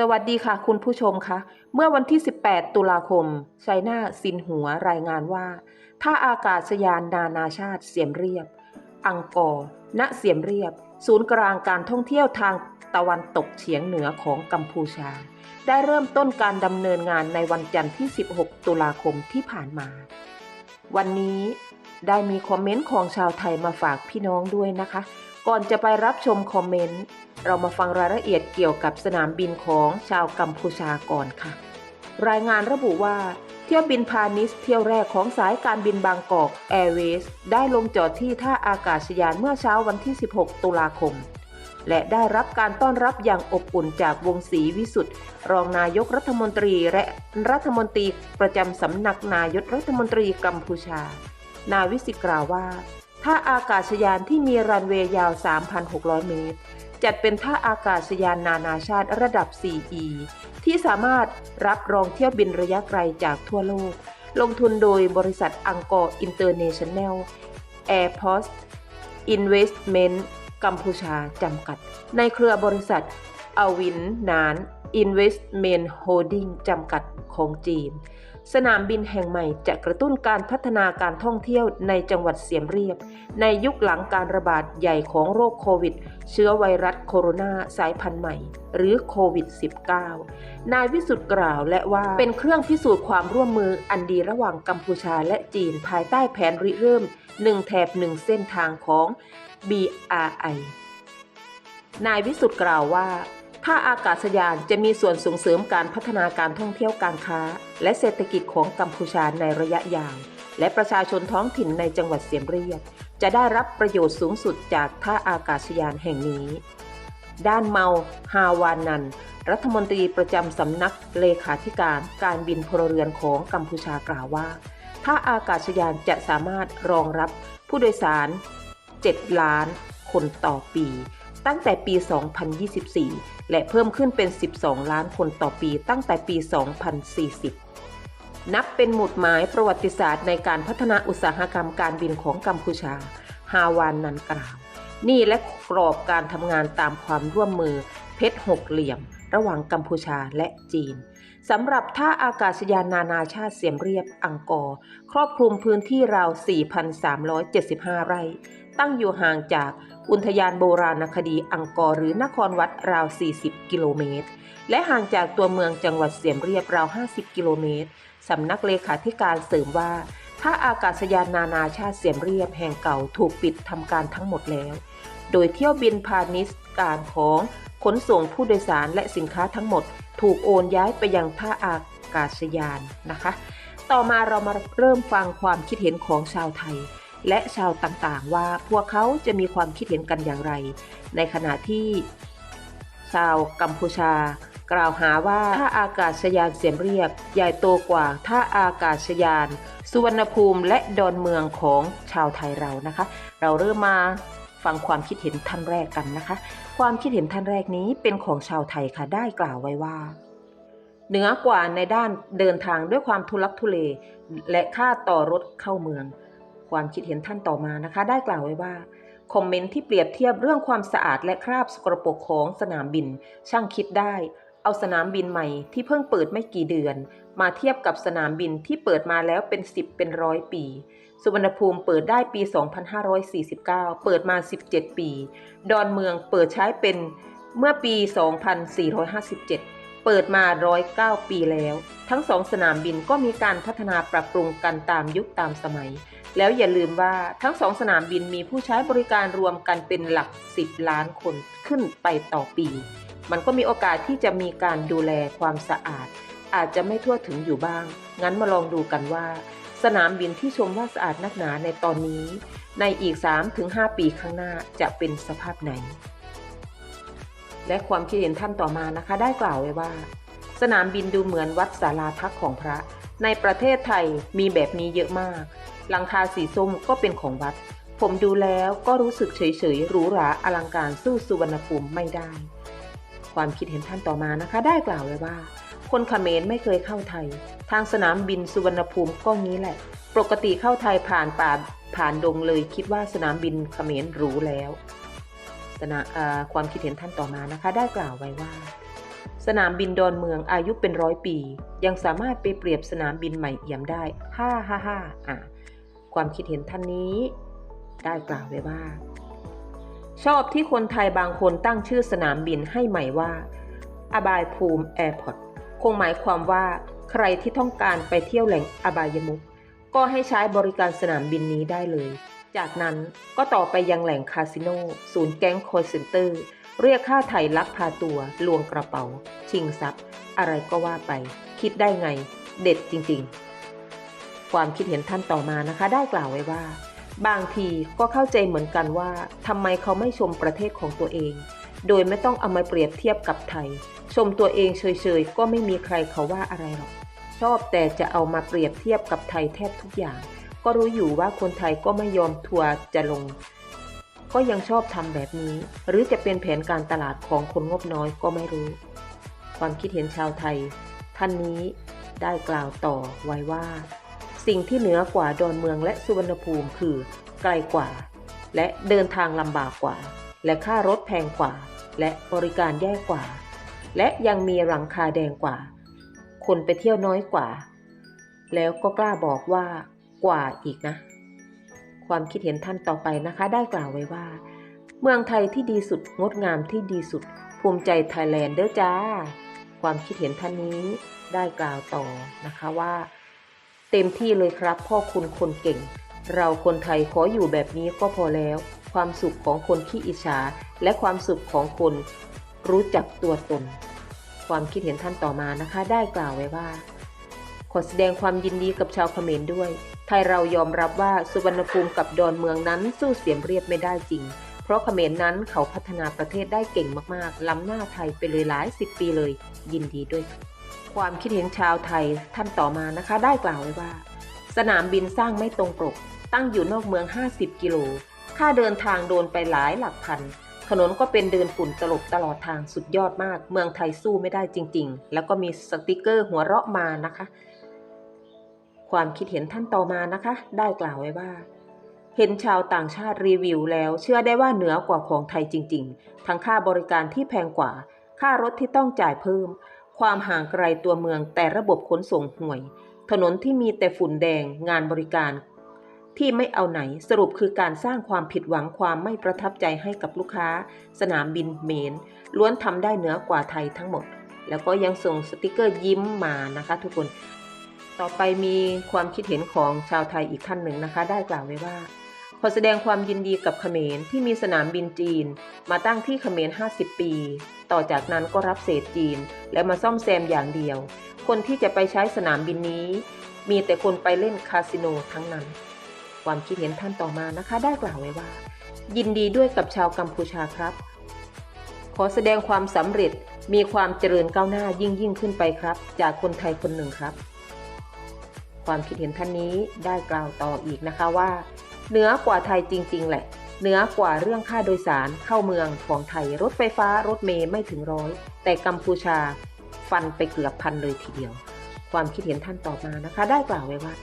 สวัสดีค่ะคุณผู้ชมคะ เมื่อวันที่ 18 ตุลาคมชัยนาซินหัวรายงานว่าท่าอากาศยานนานาชาติเสียมเรียบ อังกอร์ ณ เสียมเรียบ ศูนย์กลางการท่องเที่ยวทางตะวันตกเฉียงเหนือของกัมพูชา ได้เริ่มต้นการดำเนินงานในวันจันทร์ที่ 16 ตุลาคมที่ผ่านมา วันนี้ได้มีคอมเมนต์ของชาวไทยมาฝากพี่น้องด้วยนะคะ ก่อนจะไปรับชมคอมเมนต์ เรามาฟังรายละเอียดเกี่ยวกับสนามบินของชาวกัมพูชาก่อนค่ะ รายงานระบุว่าเที่ยวบินพาณิชย์เที่ยวแรกของสายการบินบางกอกแอร์เวย์สได้ลงจอดที่ท่าอากาศยานเมื่อเช้าวันที่ 16 ตุลาคม และได้รับการต้อนรับอย่างอบอุ่นจากวงศรีวิสุทธ์รองนายกรัฐมนตรีและรัฐมนตรีประจำสำนักนายกรัฐมนตรีกัมพูชา นาวิสิกล่าวว่า ท่าอากาศยานที่มีรันเวย์ยาว 3,600 เมตร จัดเป็นท่าอากาศยานนานาชาติระดับ 4E ที่สามารถรับรองเที่ยวบินระยะไกลจากทั่วโลก ลงทุนโดยบริษัทอังกอร์อินเตอร์เนชั่นแนลแอร์พอสอินเวสเมนต์กัมพูชาจำกัด ในเครือบริษัทอวินนานอินเวสเมนต์โฮดดิ้งจำกัดของจีน สนามบินแห่งใหม่จะกระตุ้นการพัฒนาการท่องเที่ยวในจังหวัดเสียมเรียบ ในยุคหลังการระบาดใหญ่ของโรคโควิด เชื้อไวรัสโคโรนาสายพันธุ์ใหม่ หรือโควิด -19 นายวิสุทธ์กล่าวและว่าเป็นเครื่องพิสูจน์ความร่วมมืออันดีระหว่างกัมพูชาและจีนภายใต้แผนริเริ่มหนึ่งแถบหนึ่งเส้นทางของ BRI นายวิสุทธ์กล่าวว่า ท่าอากาศยานจะมีส่วนส่งเสริมการพัฒนาการท่องเที่ยวการค้า และเศรษฐกิจของกัมพูชาในระยะยาว และประชาชนท้องถิ่นในจังหวัดเสียมเรียบจะได้รับประโยชน์สูงสุดจากท่าอากาศยานแห่งนี้ ด้านเมาฮาวานัน รัฐมนตรีประจำสำนักเลขาธิการการบินพลเรือนของกัมพูชากล่าวว่าท่าอากาศยานจะสามารถรองรับผู้โดยสาร 7 ล้าน คนต่อปี ตั้งแต่ปี 2024 และเพิ่มขึ้นเป็น 12 ล้านคนต่อปีตั้งแต่ปี 2040นับเป็นหมุดหมายประวัติศาสตร์ในการพัฒนาอุตสาหกรรมการบินของกัมพูชา ฮาวานนันกล่าวนี่และกรอบการทำงานตามความร่วมมือ เพชรหกเหลี่ยม ระหว่างกัมพูชาและจีนสำหรับท่าอากาศยานนานาชาติเสียมเรียบอังกอร์ ครอบคลุมพื้นที่ราว 4,375 ไร่ ตั้งอยู่ห่างจากอุทยานโบราณคดีอังกอร์หรือนครวัดราว 40 กิโลเมตร และห่างจากตัวเมืองจังหวัดเสียมเรียบราว 50 กิโลเมตร สำนักเลขาธิการเสริมว่าท่าอากาศยานนานาชาติเสียมเรียบแห่งเก่าถูกปิดทำการทั้งหมดแล้ว โดยเที่ยวบินพาณิชย์การของขนส่งผู้โดยสารและสินค้าทั้งหมด ถูกโอนย้ายไปยังท่าอากาศยานนะคะ ต่อมาเรามาเริ่มฟังความคิดเห็นของชาวไทย และชาวต่างๆ ว่าพวกเขาจะมีความคิดเห็นกันอย่างไร ในขณะที่ชาวกัมพูชา กล่าวหาว่าท่าอากาศยานเสียมเรียบ ใหญ่โตกว่าท่าอากาศยาน สุวรรณภูมิและดอนเมืองของชาวไทยเรานะคะ เราเริ่มมาฟังความคิดเห็นท่านแรกกันนะคะ ความคิดเห็นท่านแรกนี้เป็นของชาวไทยค่ะได้กล่าวไว้ว่าเหนือกว่าในด้านเดินทางด้วยความทุลักทุเล และค่าต่อรถเข้าเมือง ความคิดเห็นท่านต่อมานะคะ ได้กล่าวไว้ว่าคอมเมนต์ที่เปรียบเทียบเรื่องความสะอาดและคราบสกปรกของสนามบิน ช่างคิดได้ เอาสนามบินใหม่ที่เพิ่งเปิดไม่กี่เดือน มาเทียบกับสนามบินที่เปิดมาแล้วเป็น 10 เป็นร้อยปี สุวรรณภูมิเปิดได้ปี 2549 เปิดมา 17 ปี ดอนเมืองเปิดใช้เป็นเมื่อปี 2457 เปิดมา 109 ปีแล้ว ทั้งสองสนามบินก็มีการพัฒนาปรับปรุงกันตามยุคตามสมัย แล้วอย่าลืมว่าทั้งสองสนามบินมีผู้ใช้บริการรวมกันเป็นหลัก 10 ล้านคนขึ้นไปต่อปี มันก็มีโอกาสที่จะมีการดูแลความสะอาด อาจจะไม่ทั่วถึงอยู่บ้าง งั้นมาลองดูกันว่า สนามบินที่ชมว่าสะอาดนักหนาในตอนนี้ ในอีก 3-5 ปีข้างหน้าจะเป็นสภาพไหน และความคิดเห็นท่านต่อมานะคะ ได้กล่าวไว้ว่า สนามบินดูเหมือนวัดศาลาพักของพระ ในประเทศไทยมีแบบนี้เยอะมาก หลังคาสีส้มก็เป็นของวัด ผมดูแล้วก็รู้สึกเฉยๆหรูหราอลังการสู้สุวรรณภูมิไม่ได้ ความคิดเห็นท่านต่อมานะคะ ได้กล่าวไว้ว่า คนเขมรไม่เคยเข้าไทย ทางสนามบินสุวรรณภูมิก็งี้แหละ ปกติเข้าไทยผ่านป่าผ่านดงเลยคิดว่าสนามบินเขมรหรูแล้วสนะความคิดเห็นท่านต่อมานะคะ ได้กล่าวไว้ว่า สนามบินดอนเมืองอายุเป็นร้อยปี ยังสามารถไปเปรียบสนามบินใหม่เอี่ยมได้ ฮ่าฮ่าฮ่าอะ ความคิดเห็นท่านนี้ ได้กล่าวไว้ว่า ชอบที่คนไทยบางคนตั้งชื่อสนามบินให้ใหม่ว่า อบายภูมิแอร์พอร์ตคงหมายความว่าใครที่ต้องการไปเที่ยวแหล่งอบายมุกก็ให้ใช้บริการสนามบินนี้ได้เลย จากนั้นก็ต่อไปยังแหล่งคาสิโน ศูนย์แก๊งคอร์เซนเตอร์ เรียกค่าไถ่ลักพาตัว ลวงกระเป๋า ชิงทรัพย์ อะไรก็ว่าไป คิดได้ไง เด็ดจริง ๆ ความคิดเห็นท่านต่อมานะคะ ได้กล่าวไว้ว่า บางทีก็เข้าใจเหมือนกันว่าทำไมเขาไม่ชมประเทศของตัวเอง โดยไม่ต้องเอามาเปรียบเทียบกับไทย ชมตัวเองเฉยๆก็ไม่มีใครเขาว่าอะไรหรอก ชอบแต่จะเอามาเปรียบเทียบกับไทยแทบทุกอย่าง ก็รู้อยู่ว่าคนไทยก็ไม่ยอมทัวร์จะลง ก็ยังชอบทำแบบนี้ หรือจะเป็นแผนการตลาดของคนงบน้อยก็ไม่รู้ ความคิดเห็นชาวไทย ท่านนี้ได้กล่าวต่อไว้ว่า สิ่งที่เหนือกว่าดอนเมืองและสุวรรณภูมิคือ ไกลกว่า และเดินทางลำบากกว่า และค่ารถแพงกว่า และบริการแย่กว่า และยังมีหลังคาแดงกว่า คนไปเที่ยวน้อยกว่า แล้วก็กล้าบอกว่ากว่าอีกนะ ความคิดเห็นท่านต่อไปนะคะ ได้กล่าวไว้ว่า เมืองไทยที่ดีสุดงดงามที่ดีสุด ภูมิใจไทยแลนด์เด้อจ้า ความคิดเห็นท่านนี้ได้กล่าวต่อนะคะว่า เต็มที่เลยครับพ่อคุณคนเก่ง เราคนไทยขออยู่แบบนี้ก็พอแล้ว ความสุขของคนที่อิจฉาและความสุขของคนรู้จักตัวตน ความคิดเห็นท่านต่อมานะคะ ได้กล่าวไว้ว่า ขอแสดงความยินดีกับชาวเขมรด้วย ไทยเรายอมรับว่าสุวรรณภูมิกับดอนเมืองนั้นสู้เสียมเรียบไม่ได้จริง เพราะเขมรนั้นเขาพัฒนาประเทศได้เก่งมากๆ ล้ำหน้าไทยไปเลยหลายสิบปีเลย ยินดีด้วย ความคิดเห็นชาวไทยท่านต่อมานะคะ ได้กล่าวไว้ว่า สนามบินสร้างไม่ตรงปก ตั้งอยู่นอกเมือง 50 กิโล ค่าเดินทางโดนไปหลายหลักพัน ถนนก็เป็นเดินฝุ่นตลบตลอดทางสุดยอดมาก เมืองไทยสู้ไม่ได้จริง ๆ แล้วก็มีสติกเกอร์หัวเราะมานะคะ ความคิดเห็นท่านต่อมานะคะ ได้กล่าวไว้ว่าเห็นชาวต่างชาติรีวิวแล้วเชื่อได้ว่าเหนือกว่าของไทยจริง ๆ ทั้งค่าบริการที่แพงกว่า ค่ารถที่ต้องจ่ายเพิ่ม ความห่างไกลตัวเมืองแต่ระบบขนส่งห่วย ถนนที่มีแต่ฝุ่นแดงงานบริการ ที่ไม่เอาไหนสรุปคือการสร้างความผิดหวังความไม่ประทับใจให้กับลูกค้า สนามบินเมน ล้วนทำได้เหนือกว่าไทยทั้งหมด แล้วก็ยังส่งสติกเกอร์ยิ้มมานะคะ ทุกคน ต่อไปมีความคิดเห็นของชาวไทยอีกท่านหนึ่งนะคะ ได้กล่าวไว้ว่า ขอแสดงความยินดีกับเขมรที่มีสนามบินจีน มาตั้งที่เขมร 50 ปี ต่อจากนั้นก็รับเศษจีน และมาซ่อมแซมอย่างเดียว คนที่จะไปใช้สนามบินนี้ มีแต่คนไปเล่นคาสิโนทั้งนั้น ความคิดเห็นท่านต่อมานะคะ ได้กล่าวไว้ว่า ยินดีด้วยกับชาวกัมพูชาครับ ขอแสดงความสำเร็จมีความเจริญก้าวหน้ายิ่งยิ่งขึ้นไปครับ จากคนไทยคนหนึ่งครับ ความคิดเห็นท่านนี้ได้กล่าวต่ออีกนะคะว่า เหนือกว่าไทยจริง ๆ แหละ เหนือกว่าเรื่องค่าโดยสารเข้าเมืองของไทยรถไฟฟ้ารถเมย์ไม่ถึงร้อย แต่กัมพูชาฟันไปเกือบพันเลยทีเดียว ความคิดเห็นท่านต่อมานะคะ ได้กล่าวไว้ว่า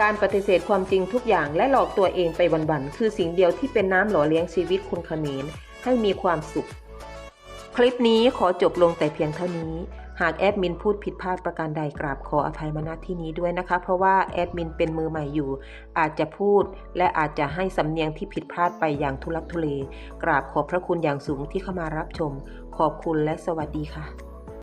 การปฏิเสธความจริงทุกอย่างและหลอกตัวเองไปวันๆคือสิ่งเดียวที่เป็นน้ำหล่อเลี้ยงชีวิตคนเขมรให้มีความสุข คลิปนี้ขอจบลงแต่เพียงเท่านี้ หากแอดมินพูดผิดพลาดประการใดกราบขออภัยมาณที่นี้ด้วยนะคะ เพราะว่าแอดมินเป็นมือใหม่อยู่ อาจจะพูด และอาจจะให้สำเนียงที่ผิดพลาดไปอย่างทุลักทุเล กราบขอบพระคุณอย่างสูงที่เข้ามารับชม ขอบคุณและสวัสดีค่ะ